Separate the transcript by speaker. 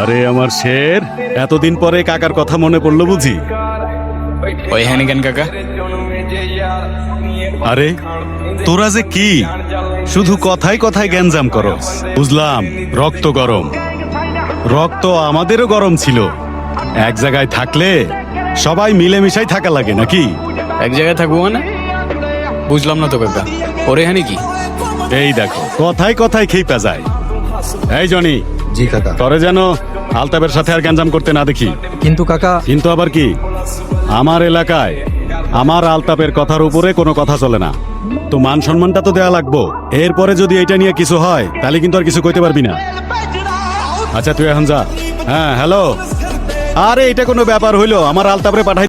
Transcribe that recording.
Speaker 1: আরে আমার শের এতদিন পরে কাকার কথা মনে পড়ল বুঝি।
Speaker 2: ওই কাকা।
Speaker 1: আরে তোরা যে কি? শুধু কথায় কথায় গ্যাঞ্জাম করো বুঝলাম রক্ত গরম। রক্ত আমাদেরও গরম ছিল। এক জায়গায় থাকলে সবাই মিলেমিশাই থাকা লাগে নাকি?
Speaker 2: এক জায়গায় থাকব মানে? বুঝলাম না তো কাকা। ওরে হ্যানি কি?
Speaker 1: এই দেখো কথায় কথায় খেপা যায়। এই জনি
Speaker 3: জি কাকা।
Speaker 1: তরে যেন আলতাবের সাথে আর গ্যাঞ্জাম করতে না দেখি।
Speaker 3: কিন্তু কাকা
Speaker 1: কিন্তু আবার কি? আমার এলাকায় আমার আলতাপের কথার উপরে কোনো কথা চলে না। তো মান সম্মানটা তো দেয়া লাগবো। এরপরে যদি এটা নিয়ে কিছু হয় তাহলে কিন্তু আর কিছু কইতে পারবি না। আচ্ছা তুই এখন যা। হ্যাঁ হ্যালো। আরে এটা কোনো ব্যাপার হইল? আমার আলতাপরে পাঠাই